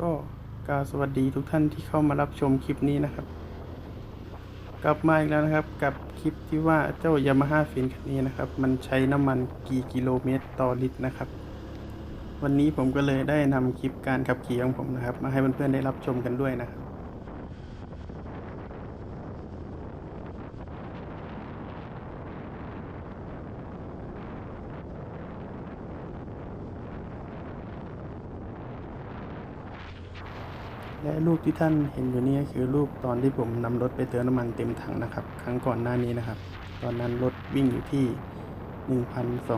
ก็กาสวัสดีทุกท่านที่เข้ามารับชมคลิปนี้นะครับ กลับมาอีกแล้วนะครับกับคลิปที่ว่าเจ้ายามาฮ่าฟินคันนี้นะครับ มันใช้น้ำมันกี่กิโลเมตรต่อลิตรนะครับ วันนี้ผมก็เลยได้นำคลิปการขับขี่ของผมนะครับ มาให้เพื่อนๆได้รับชมกันด้วยนะครับ และรูปที่ท่านเห็นอยู่นี่คือรูปตอนที่ผมนำรถไปเติมน้ำมันเต็มถังนะครับ ครั้งก่อนหน้านี้นะครับ ตอนนั้นรถวิ่งอยู่ที่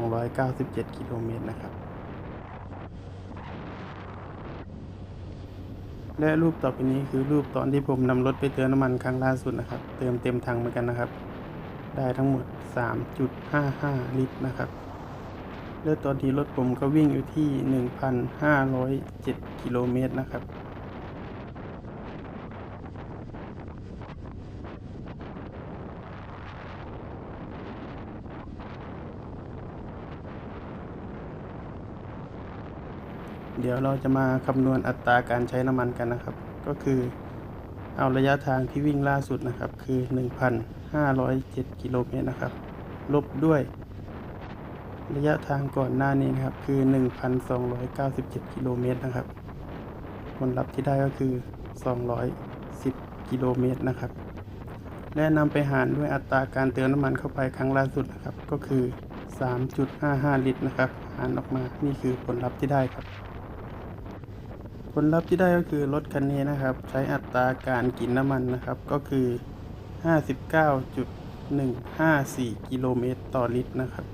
1,297 กิโลเมตรนะครับ และรูปต่อไปนี้คือรูปตอนที่ผมนำรถไปเติมน้ำมันครั้งล่าสุดนะครับ เติมเต็มถังเหมือนกันนะครับ ได้ทั้งหมด 3.55 ลิตรนะครับและตอนนี้รถผมก็วิ่งอยู่ที่ 1,507 กิโลเมตรนะครับ เดี๋ยวเราจะมาคำนวณอัตราการใช้น้ำมันกันนะครับ ก็คือเอาระยะทางที่วิ่งล่าสุดนะครับ คือ 1,507 กิโลเมตรนะครับ ลบด้วย ระยะทางก่อนหน้านี้นะครับ คือ 1,297 กิโลเมตรนะครับ ผลลัพธ์ที่ได้ก็คือ 210 กิโลเมตรนะครับ และนำไปหารด้วยอัตราการเติมน้ำมันเข้าไปครั้งล่าสุดนะครับ ก็คือ 3.55 ลิตรนะครับ หารออกมา นี่คือผลลัพธ์ที่ได้ครับ ผลลัพธ์ที่ได้ก็คือรถคันนี้นะครับ ใช้อัตราการกินน้ำมันนะครับ ก็คือ 59.154 กิโลเมตรต่อลิตรนะครับ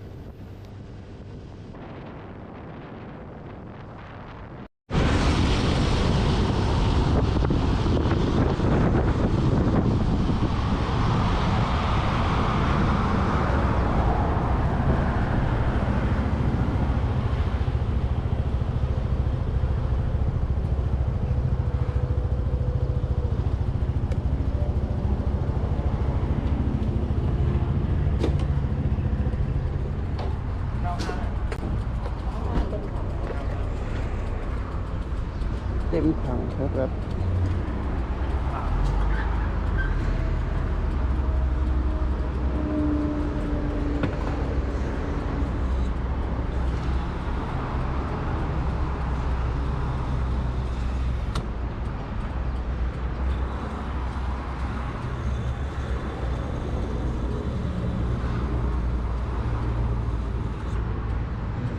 เต็มถังครับ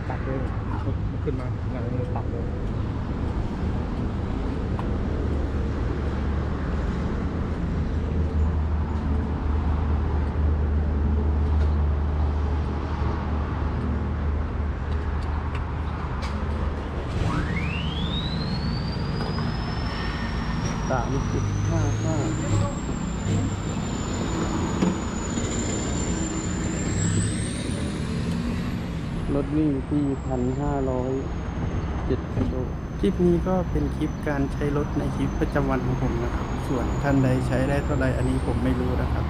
ตัดเลยมันขึ้นมาหนังมันตัดเลย สามจุดห้าห้า รถวิ่งที่พันห้าร้อยเจ็ดกิโลคลิปนี้ก็เป็นคลิปการใช้รถในชีวิตประจำวันของผมนะครับ ส่วนท่านใดใช้ได้เท่าไรอันนี้ผมไม่รู้นะครับ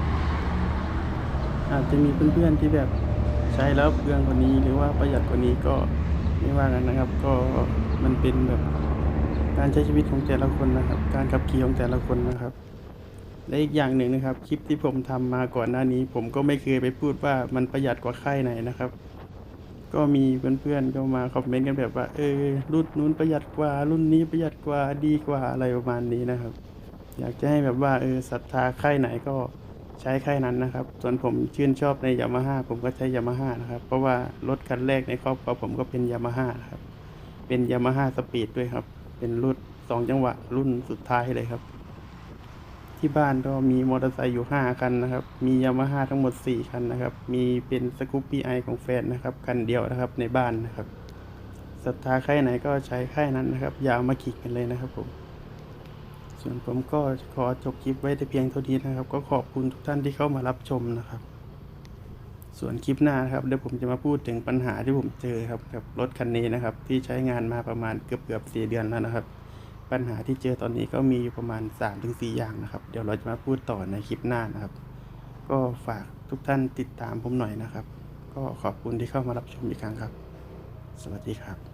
อาจจะมีเพื่อนๆที่แบบใช้แล้วเปลืองกว่านี้หรือว่าประหยัดกว่านี้ก็ไม่ว่ากันนะครับ ก็มันเป็นแบบ การใช้ชีวิตของแต่ละคนนะครับ การขับขี่ของแต่ละคนนะครับ และอีกอย่างหนึ่งนะครับ คลิปที่ผมทำมาก่อนหน้านี้ ผมก็ไม่เคยไปพูดว่ามันประหยัดกว่าค่ายไหนนะครับ ก็มีเพื่อนๆก็มาคอมเมนต์กันแบบว่า เออรุ่นนู้นประหยัดกว่า รุ่นนี้ประหยัดกว่าดีกว่าอะไรประมาณนี้นะครับ อยากจะให้แบบว่าเออศรัทธาค่ายไหนก็ใช้ค่ายนั้นนะครับ ส่วนผมชื่นชอบในยามาฮ่าผมก็ใช้ยามาฮ่านะครับ เพราะว่ารถคันแรกในครอบครัวผมก็เป็นยามาฮ่านะครับ เป็นยามาฮ่าสปีดด้วยครับ เป็นรุ่นสองจังหวะรุ่นสุดท้ายเลยครับ ที่บ้านก็มีมอเตอร์ไซค์อยู่ห้าคันนะครับ มียามาฮ่าทั้งหมดสี่คันนะครับ มีเป็นสกูปปี้ไอของแฟนนะครับคันเดียวนะครับในบ้านนะครับศรัทธาค่ายไหนก็ใช้ค่ายนั้นนะครับ อย่ามาขิกกันเลยนะครับผมส่วนผมก็ขอจบคลิปไว้แต่เพียงเท่านี้นะครับ ก็ขอบคุณทุกท่านที่เข้ามารับชมนะครับ ส่วนคลิปหน้านะครับเดี๋ยวผมจะมาพูดถึงปัญหาที่ผมเจอครับกับรถคันนี้นะครับ ที่ใช้งานมาประมาณเกือบเกือบสี่เดือนแล้วนะครับ ปัญหาที่เจอตอนนี้ก็มีอยู่ประมาณ 3-4 อย่างนะครับ เดี๋ยวเราจะมาพูดต่อในคลิปหน้านะครับ ก็ฝากทุกท่านติดตามผมหน่อยนะครับ ก็ขอบคุณที่เข้ามารับชมอีกครั้งครับ สวัสดีครับ